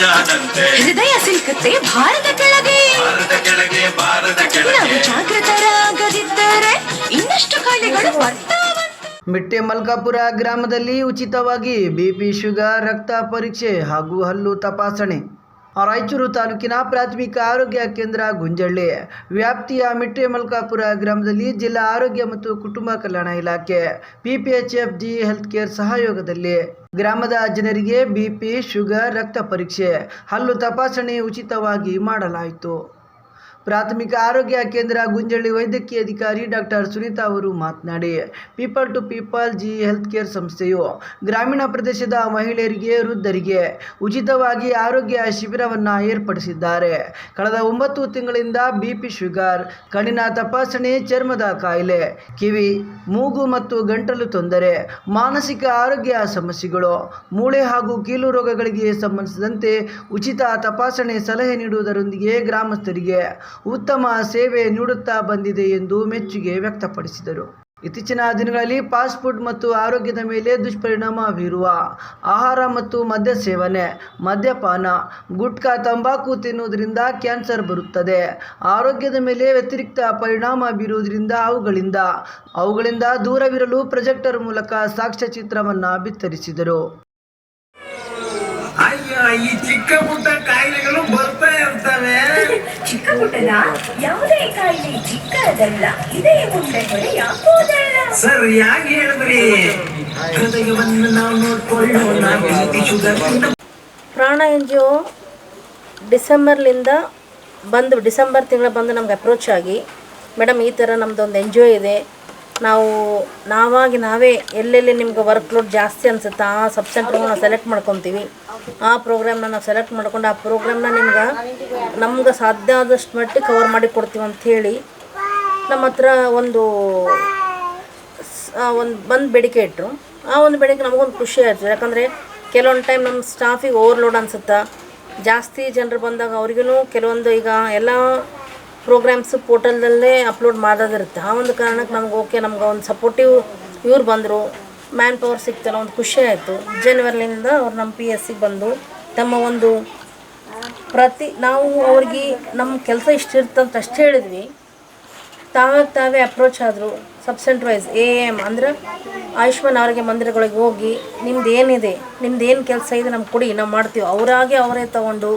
ಚಾನಂತೆ ಹೃದಯ ಸಿಲುಕುತ್ತೆ ಭಾರತ ಕೆಳಗೆ. ಭಾರತ ಕೆಳಗೆ ನಾವು ಕೆಳಗೆ. ಜಾಗೃತರಾಗದಿದ್ದರೆ ಇನ್ನಷ್ಟು ಕಾಯಿಲೆಗಳು ಬರ್ತಾವಂತೆ. ಮಿಟ್ಟೆ ಮಲ್ಕಾಪುರ ಗ್ರಾಮದಲ್ಲಿ ಉಚಿತವಾಗಿ ಬಿಪಿ ಶುಗರ್ ರಕ್ತ ಪರೀಕ್ಷೆ ಹಾಗೂ ಹಲ್ಲು ತಪಾಸಣೆ. ರಾಯಚೂರು ತಾಲೂಕಿನ ಪ್ರಾಥಮಿಕ ಆರೋಗ್ಯ ಕೇಂದ್ರ ಗುಂಜಳ್ಳಿ. ವ್ಯಾಪ್ತಿಯ ಮಿಟ್ಟೆ ಮಲ್ಕಾಪುರ ಗ್ರಾಮದಲ್ಲಿ ಜಿಲ್ಲಾ ಆರೋಗ್ಯ ಮತ್ತು ಕುಟುಂಬ ಕಲ್ಯಾಣ ಇಲಾಖೆ ಪಿಪಿಎಚ್ಎಫ್ ಜಿ ಹೆಲ್ತ್ ಕೇರ್ ಸಹಯೋಗದಲ್ಲಿ ಗ್ರಾಮದ ಜನರಿಗೆ ಬಿಪಿ ಶುಗರ್, ರಕ್ತ ಪರೀಕ್ಷೆ, ಹಲ್ಲು ತಪಾಸಣೆ ಉಚಿತವಾಗಿ ಮಾಡಲಾಯಿತು. ಪ್ರಾಥಮಿಕ ಆರೋಗ್ಯ ಕೇಂದ್ರ ಗುಂಜಳ್ಳಿ ವೈದ್ಯಕೀಯ ಅಧಿಕಾರಿ ಡಾಕ್ಟರ್ ಸುನೀತಾ ಅವರು ಮಾತನಾಡಿ, ಪೀಪಲ್ ಟು ಪೀಪಲ್ ಜಿ ಹೆಲ್ತ್ ಕೇರ್ ಸಂಸ್ಥೆಯು ಗ್ರಾಮೀಣ ಪ್ರದೇಶದ ಮಹಿಳೆಯರಿಗೆ, ವೃದ್ಧರಿಗೆ ಉಚಿತವಾಗಿ ಆರೋಗ್ಯ ಶಿಬಿರವನ್ನು ಏರ್ಪಡಿಸಿದ್ದಾರೆ. ಕಳೆದ ಒಂಬತ್ತು ತಿಂಗಳಿಂದ ಬಿಪಿ ಶುಗರ್, ಕಣ್ಣಿನ ತಪಾಸಣೆ, ಚರ್ಮದ ಕಾಯಿಲೆ, ಕಿವಿ, ಮೂಗು ಮತ್ತು ಗಂಟಲು ತೊಂದರೆ, ಮಾನಸಿಕ ಆರೋಗ್ಯ ಸಮಸ್ಯೆಗಳು, ಮೂಳೆ ಹಾಗೂ ಕೀಲು ರೋಗಗಳಿಗೆ ಸಂಬಂಧಿಸಿದಂತೆ ಉಚಿತ ತಪಾಸಣೆ ಸಲಹೆ ನೀಡುವುದರೊಂದಿಗೆ ಗ್ರಾಮಸ್ಥರಿಗೆ ಉತ್ತಮ ಸೇವೆ ನೀಡುತ್ತಾ ಬಂದಿದೆ ಎಂದು ಮೆಚ್ಚುಗೆ ವ್ಯಕ್ತಪಡಿಸಿದರು. ಇತ್ತೀಚಿನ ದಿನಗಳಲ್ಲಿ ಫಾಸ್ಟ್ ಮತ್ತು ಆರೋಗ್ಯದ ಮೇಲೆ ದುಷ್ಪರಿಣಾಮ ಬೀರುವ ಆಹಾರ ಮತ್ತು ಮದ್ಯ ಸೇವನೆ, ಮದ್ಯಪಾನ, ಗುಟ್ಕಾ, ತಂಬಾಕು ತಿನ್ನುವುದರಿಂದ ಕ್ಯಾನ್ಸರ್ ಬರುತ್ತದೆ. ಆರೋಗ್ಯದ ಮೇಲೆ ವ್ಯತಿರಿಕ್ತ ಪರಿಣಾಮ ಬೀರುವುದರಿಂದ ಅವುಗಳಿಂದ ಅವುಗಳಿಂದ ದೂರವಿರಲು ಪ್ರೊಜೆಕ್ಟರ್ ಮೂಲಕ ಸಾಕ್ಷ್ಯಚಿತ್ರವನ್ನು ಬಿತ್ತರಿಸಿದರು. ಈ ಚಿಕ್ಕ ಪುಟ್ಟ ಕಾಯಿಲೆಗಳು ಪುಟ್ಟದ ಯಾವುದೇ ಕಾಯಿಲೆ ಚಿಕ್ಕದಲ್ಲ ಇದೇ ಮುಂದೆ ಹೊರೆ ಯಾಕೋದಲ್ಲ ಸರ್ ಯಾಕೆ ಹೇಳಿದ್ರಿ ಹೃದಯವನ್ನು ನಾವು ನೋಡ್ಕೊಳ್ಳೋಣ. ಬಿ ಶುಗರ್ ಪ್ರಾಣ ಎನ್ ಜಿ ಒ ಡಿಸೆಂಬರ್ಲಿಂದ ಬಂದು ಡಿಸೆಂಬರ್ ತಿಂಗಳ ಬಂದು ನಮ್ಗೆ ಅಪ್ರೋಚ್ ಆಗಿ ಮೇಡಮ್ ಈ ಥರ ನಮ್ಮದೊಂದು ಎನ್ ಜಿ ಒ ಇದೆ. ನಾವು, ನಾವಾಗಿ ನಾವೇ ಎಲ್ಲೆಲ್ಲಿ ನಿಮ್ಗೆ ವರ್ಕ್ ಲೋಡ್ ಜಾಸ್ತಿ ಅನ್ಸುತ್ತೆ, ಆ ಸಬ್ ಸೆಂಟ್ರ್ಗಳನ್ನ ಸೆಲೆಕ್ಟ್ ಮಾಡ್ಕೊತೀವಿ. ಆ ಪ್ರೋಗ್ರಾಮ್ನ ನಾವು ಸೆಲೆಕ್ಟ್ ಮಾಡ್ಕೊಂಡು, ಆ ಪ್ರೋಗ್ರಾಮ್ನ ನಿಮ್ಗೆ ನಮ್ಗೆ ಸಾಧ್ಯ ಆದಷ್ಟು ಮಟ್ಟಿಗೆ ಕವರ್ ಮಾಡಿ ಕೊಡ್ತೀವಿ ಅಂತ ಹೇಳಿ ನಮ್ಮ ಹತ್ರ ಒಂದು ಒಂದು ಬಂದು ಬೇಡಿಕೆ ಇಟ್ಟರು ಆ ಒಂದು ಬೇಡಿಕೆ ನಮಗೊಂದು ಖುಷಿ ಆಯಿತು. ಯಾಕಂದರೆ ಕೆಲವೊಂದು ಟೈಮ್ ನಮ್ಮ ಸ್ಟಾಫಿಗೆ ಓವರ್ಲೋಡ್ ಅನ್ಸುತ್ತೆ, ಜಾಸ್ತಿ ಜನರು ಬಂದಾಗ ಅವ್ರಿಗೂ ಕೆಲವೊಂದು ಈಗ ಎಲ್ಲ ಪ್ರೋಗ್ರಾಮ್ಸು ಪೋರ್ಟಲ್ದಲ್ಲೇ ಅಪ್ಲೋಡ್ ಮಾಡೋದಿರುತ್ತೆ ಆ ಒಂದು ಕಾರಣಕ್ಕೆ ನಮ್ಗೆ ಓಕೆ ನಮ್ಗೆ ಒಂದು ಸಪೋರ್ಟಿವ್ ಇವ್ರು ಬಂದರು. ಮ್ಯಾನ್ ಪವರ್ ಸಿಕ್ತಲ್ಲ, ಒಂದು ಖುಷಿ ಆಯಿತು. ಜನವರಿಲಿಂದ ಅವ್ರು ನಮ್ಮ ಪಿ ಎಸ್ ಸಿಗೆ ಬಂದು ತಮ್ಮ ಒಂದು ಪ್ರತಿ, ನಾವು ಅವ್ರಿಗೆ ನಮ್ಮ ಕೆಲಸ ಇಷ್ಟ ಇರ್ತಂತ ಅಷ್ಟೇ ಹೇಳಿದ್ವಿ. ತಾವಾಗ ತಾವೇ ಅಪ್ರೋಚ್ ಆದರು. Sub centre wise A M ಅಂದ್ರೆ ಆಯುಷ್ಮಾನ್ ಆರೋಗ್ಯ ಮಂದಿರಗಳಿಗೆ ಹೋಗಿ, ನಿಮ್ದು ಏನಿದೆ? ನಿಮ್ದು ಏನು ಕೆಲಸ ಇದೆ? ನಮ್ಗೆ ಕೊಡಿ, ನಾವು ಮಾಡ್ತೀವಿ. ಅವರಾಗೆ ಅವರೇ ತೊಗೊಂಡು,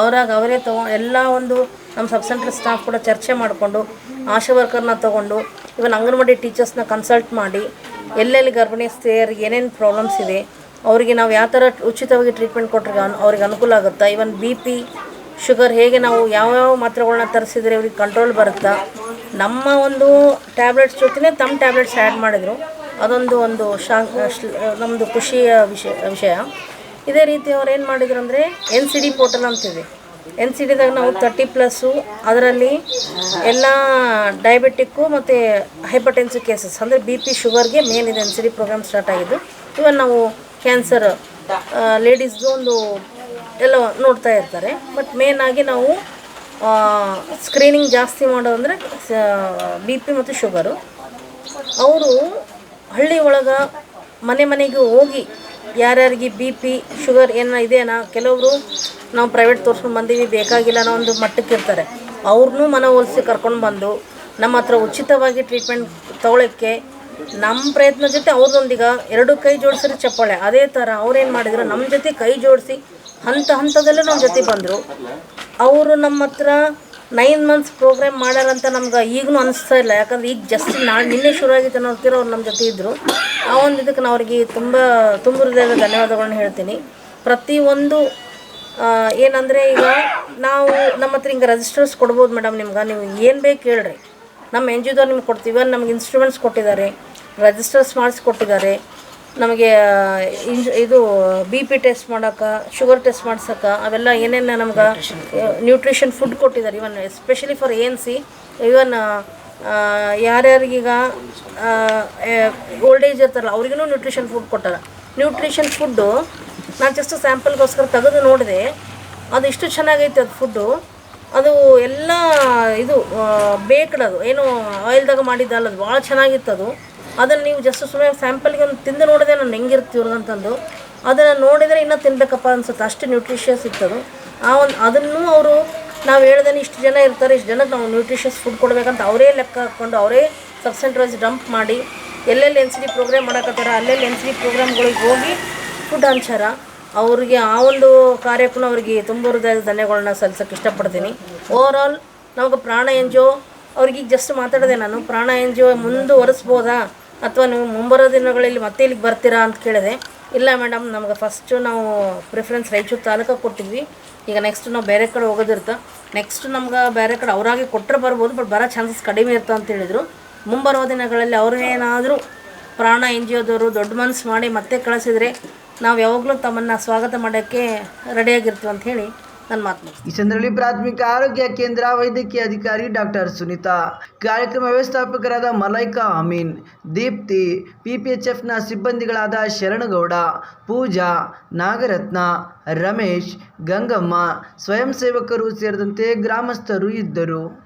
ಅವರಾಗ ಅವರೇ ತೊಗೊಂಡು, ಎಲ್ಲ ಒಂದು ನಮ್ಮ ಸಬ್ ಸೆಂಟ್ರ್ ಸ್ಟಾಫ್ ಕೂಡ ಚರ್ಚೆ ಮಾಡಿಕೊಂಡು ಆಶಾ ವರ್ಕರ್ನ ತೊಗೊಂಡು ಇವನ್ ಅಂಗನವಾಡಿ ಟೀಚರ್ಸ್ನ ಕನ್ಸಲ್ಟ್ ಮಾಡಿ ಎಲ್ಲೆಲ್ಲಿ ಗರ್ಭಿಣಿ ಸ್ತ್ರೀಯರಿಗೆ ಏನೇನು ಪ್ರಾಬ್ಲಮ್ಸ್ ಇದೆ, ಅವರಿಗೆ ನಾವು ಯಾವ ಥರ ಉಚಿತವಾಗಿ ಟ್ರೀಟ್ಮೆಂಟ್ ಕೊಟ್ಟರೆ ಅವ್ರಿಗೆ ಅನುಕೂಲ ಆಗುತ್ತಾ ಇವನ್ ಬಿ ಪಿ, ಶುಗರ್ ಹೇಗೆ ನಾವು ಯಾವ್ಯಾವ ಮಾತ್ರೆಗಳನ್ನ ತರಿಸಿದರೆ ಇವ್ರಿಗೆ ಕಂಟ್ರೋಲ್ ಬರುತ್ತಾ, ನಮ್ಮ ಒಂದು ಟ್ಯಾಬ್ಲೆಟ್ಸ್ ಜೊತೆನೇ ತಮ್ಮ ಟ್ಯಾಬ್ಲೆಟ್ಸ್ ಆ್ಯಡ್ ಮಾಡಿದರು. ಅದೊಂದು ಒಂದು ಶಾ ನಮ್ಮದು ಖುಷಿಯ ವಿಷಯ ವಿಷಯ. ಇದೇ ರೀತಿ ಅವ್ರು ಏನು ಮಾಡಿದ್ರು ಅಂದರೆ ಎನ್ ಸಿ ಡಿ ಪೋರ್ಟಲ್ ಅಂತಿದೆ. ಎನ್ ಸಿ ಡಿದಾಗ ನಾವು ತರ್ಟಿ ಪ್ಲಸ್ಸು ಅದರಲ್ಲಿ ಎಲ್ಲ ಡಯಾಬಿಟಿಕ್ಕು ಮತ್ತು ಹೈಪರ್ಟೆನ್ಸಿವ್ ಕೇಸಸ್ ಅಂದರೆ ಬಿ ಪಿ ಶುಗರ್ಗೆ ಮೇನ್ ಇದೆ N C D program start ಆಗಿದ್ದು ಇವನ್ ನಾವು ಕ್ಯಾನ್ಸರ್ ಲೇಡೀಸ್ದು ಒಂದು ಎಲ್ಲ ನೋಡ್ತಾ ಇರ್ತಾರೆ. ಬಟ್ ಮೇನ್ ಆಗಿ ನಾವು ಸ್ಕ್ರೀನಿಂಗ್ ಜಾಸ್ತಿ ಮಾಡೋದಂದರೆ ಬಿ ಪಿ ಮತ್ತು ಶುಗರು ಅವರು ಹಳ್ಳಿ ಒಳಗೆ ಮನೆ ಮನೆಗೆ ಹೋಗಿ ಯಾರ್ಯಾರಿಗೆ ಬಿ ಪಿ, ಶುಗರ್ ಏನೋ ಇದೆಯಾ ಕೆಲವರು ನಾವು ಪ್ರೈವೇಟ್ ತೋರ್ಸ್ಕೊಂಡು ಬಂದೀವಿ, ಬೇಕಾಗಿಲ್ಲ ಅನ್ನೋ ಒಂದು ಮಟ್ಟಕ್ಕೆ ಇರ್ತಾರೆ. ಅವ್ರನ್ನೂ ಮನವೊಲಿಸಿ ಕರ್ಕೊಂಡು ಬಂದು ನಮ್ಮ ಹತ್ರ ಉಚಿತವಾಗಿ ಟ್ರೀಟ್ಮೆಂಟ್ ತೊಗೊಳಕ್ಕೆ ನಮ್ಮ ಪ್ರಯತ್ನ ಜೊತೆ ಅವ್ರದೊಂದೀಗ ಎರಡು ಕೈ ಜೋಡಿಸಿದ್ರೆ ಚಪ್ಪಾಳೆ. ಅದೇ ಥರ ಅವ್ರೇನು ಮಾಡಿದ್ರು ನಮ್ಮ ಜೊತೆ ಕೈ ಜೋಡಿಸಿ ಹಂತ ಹಂತದಲ್ಲೇ ನಮ್ಮ ಜೊತೆ ಬಂದರು. ಅವರು ನಮ್ಮ ಹತ್ರ ನೈನ್ ಮಂತ್ಸ್ ಪ್ರೋಗ್ರಾಮ್ ಮಾಡ್ಯಾರಂತ ನಮ್ಗೆ ಈಗಲೂ ಅನಿಸ್ತಾ ಇಲ್ಲ. ಯಾಕಂದ್ರೆ ಈಗ ಜಸ್ಟ್ ನಾಳೆ ನಿನ್ನೆ ಶುರು ಆಗಿತ್ತು ಅನ್ನೋದ್ಕಿರೋ ಅವ್ರು ನಮ್ಮ ಜೊತೆ ಇದ್ದರು ಆ ಒಂದು ಇದಕ್ಕೆ ನಾವು ಅವ್ರಿಗೆ ತುಂಬ ತುಂಬ ಹೃದಯದ ಧನ್ಯವಾದಗಳನ್ನ ಹೇಳ್ತೀನಿ. ಪ್ರತಿಯೊಂದು ಏನಂದರೆ ಈಗ ನಾವು ನಮ್ಮ ಹತ್ರ ಹಿಂಗೆ ರಿಜಿಸ್ಟರ್ಸ್ ಕೊಡ್ಬೋದು ಮೇಡಮ್ ನಿಮ್ಗೆ. ನೀವು ಏನು ಬೇಕು ಹೇಳ್ರಿ. ನಮ್ಮ ಎನ್ ಜಿ ಒದವ್ರು ನಿಮ್ಗೆ ಕೊಡ್ತೀವಿ ನಮ್ಗೆ ಇನ್ಸ್ಟ್ರೂಮೆಂಟ್ಸ್ ಕೊಟ್ಟಿದ್ದಾರೆ. ರಿಜಿಸ್ಟರ್ಸ್ ಮಾಡಿಸ್ಕೊಟ್ಟಿದ್ದಾರೆ ನಮಗೆ ಇಂಜ್, ಇದು ಬಿ ಪಿ ಟೆಸ್ಟ್ ಮಾಡೋಕೆ ಶುಗರ್ ಟೆಸ್ಟ್ ಮಾಡ್ಸೋಕೆ, ಅವೆಲ್ಲ ಏನೇನು ನಮ್ಗೆ ನ್ಯೂಟ್ರಿಷನ್ ಫುಡ್ ಕೊಟ್ಟಿದ್ದಾರೆ even especially for A N C even ಯಾರ್ಯಾರಿಗೀಗ old age ಇರ್ತಾರಲ್ಲ ಅವ್ರಿಗೂ ನ್ಯೂಟ್ರಿಷನ್ ಫುಡ್ ಕೊಟ್ಟಾರ. ನ್ಯೂಟ್ರಿಷನ್ ಫುಡ್ಡು ನಾನು ಜಸ್ಟ್ ಸ್ಯಾಂಪಲ್ಗೋಸ್ಕರ ತೆಗೆದು ನೋಡಿದೆ. ಅದು ಇಷ್ಟು ಚೆನ್ನಾಗೈತೆ ಅದು ಫುಡ್ಡು ಅದು ಎಲ್ಲ, ಇದು ಬೇಕಡದು ಏನು ಆಯಿಲ್ದಾಗ ಮಾಡಿದ್ದಲ್ಲ, ಅದು ಭಾಳ ಚೆನ್ನಾಗಿತ್ತು ಅದು ಅದನ್ನು ನೀವು ಜಸ್ಟ್ ಸುಮ್ಮನೆ ಸ್ಯಾಂಪಲ್ಗೆ ಒಂದು ತಿಂದು ನೋಡಿದೆ ನಾನು ಹೆಂಗಿರುತ್ತೆ ಅಂತಂದು. ಅದನ್ನು ನೋಡಿದರೆ ಇನ್ನೂ ತಿನ್ಬೇಕಪ್ಪ ಅನ್ಸುತ್ತೆ. ಅಷ್ಟು ನ್ಯೂಟ್ರಿಷಿಯಸ್ ಇತ್ತದು. ಆ ಒಂದು ಅದನ್ನು ಅವರು ನಾವು ಹೇಳ್ದೇನೆ ಇಷ್ಟು ಜನ ಇರ್ತಾರೆ, ಇಷ್ಟು ಜನಕ್ಕೆ ನಾವು ನ್ಯೂಟ್ರಿಷಿಯಸ್ ಫುಡ್ ಕೊಡಬೇಕಂತ ಅವರೇ ಲೆಕ್ಕ ಹಾಕ್ಕೊಂಡು ಅವರೇ ಸಬ್ಸೆಂಟ್ ವೈಸ್ ಡಂಪ್ ಮಾಡಿ ಎಲ್ಲೆಲ್ಲಿ ಎನ್ ಸಿ ಡಿ ಪ್ರೋಗ್ರಾಮ್ ಮಾಡಕತ್ತಾರ, ಅಲ್ಲೆಲ್ಲಿ ಎನ್ ಸಿ ಡಿ ಪ್ರೋಗ್ರಾಮ್ಗಳಿಗೆ ಹೋಗಿ ಫುಡ್ ಹಂಚಾರ. ಅವರಿಗೆ ಆ ಒಂದು ಕಾರ್ಯಕ್ಕೂ ಅವರಿಗೆ ತುಂಬ ಹೃದಯದ ಧನ್ಯಗಳನ್ನ ಸಲ್ಲಿಸೋಕೆ ಇಷ್ಟಪಡ್ತೀನಿ. ಓವರ್ ಆಲ್ ನಮಗೆ ಪ್ರಾಣ ಎನ್ ಜಿ ಒ ಅವ್ರಿಗೆ ಜಸ್ಟ್ ಮಾತಾಡಿದೆ ನಾನು. ಪ್ರಾಣ ಎನ್ ಜಿ ಒ ಮುಂದುವರಿಸ್ಬೋದಾ? ಅಥವಾ ನೀವು ಮುಂಬರೋ ದಿನಗಳಲ್ಲಿ ಮತ್ತೆ ಇಲ್ಲಿಗೆ ಬರ್ತೀರಾ ಅಂತ ಕೇಳಿದೆ. ಇಲ್ಲ ಮೇಡಮ್ ನಮ್ಗೆ ಫಸ್ಟು ನಾವು ಪ್ರಿಫರೆನ್ಸ್ ರಾಯಚೂರು ತಾಲೂಕ ಕೊಟ್ಟಿದ್ವಿ. ಈಗ ನೆಕ್ಸ್ಟ್ ನಾವು ಬೇರೆ ಕಡೆ ಹೋಗೋದಿರ್ತ ನೆಕ್ಸ್ಟ್ ನಮ್ಗೆ ಬೇರೆ ಕಡೆ ಅವರಾಗಿ ಕೊಟ್ಟರೆ ಬರ್ಬೋದು ಬಟ್ ಬರೋ ಚಾನ್ಸಸ್ ಕಡಿಮೆ ಇರ್ತ ಅಂತ ಹೇಳಿದರು. ಮುಂಬರುವ ದಿನಗಳಲ್ಲಿ ಅವ್ರೇನಾದರೂ ಪ್ರಾಣ ಎನ್ ಜಿ ಒದವರು ದೊಡ್ಡ ಮನಸ್ಸು ಮಾಡಿ ಮತ್ತೆ ಕಳಿಸಿದರೆ ನಾವು ಯಾವಾಗಲೂ ತಮ್ಮನ್ನು ಸ್ವಾಗತ ಮಾಡೋಕ್ಕೆ ರೆಡಿಯಾಗಿರ್ತೀವಿ ಅಂತ ಹೇಳಿ ನನ್ನ ಮಾತು. ಈ ಸಂದರ್ಭದಲ್ಲಿ ಪ್ರಾಥಮಿಕ ಆರೋಗ್ಯ ಕೇಂದ್ರ ವೈದ್ಯಕೀಯ ಅಧಿಕಾರಿ ಡಾಕ್ಟರ್ ಸುನೀತಾ, ಕಾರ್ಯಕ್ರಮ ವ್ಯವಸ್ಥಾಪಕರಾದ ಮಲೈಕಾ ಅಮೀನ್, ದೀಪ್ತಿ, ಪಿಪಿಎಚ್ಎಫ್ನ ಸಿಬ್ಬಂದಿಗಳಾದ ಶರಣಗೌಡ, ಪೂಜಾ, ನಾಗರತ್ನ, ರಮೇಶ್, ಗಂಗಮ್ಮ ಸ್ವಯಂ ಸೇವಕರು ಸೇರಿದಂತೆ ಗ್ರಾಮಸ್ಥರು ಇದ್ದರು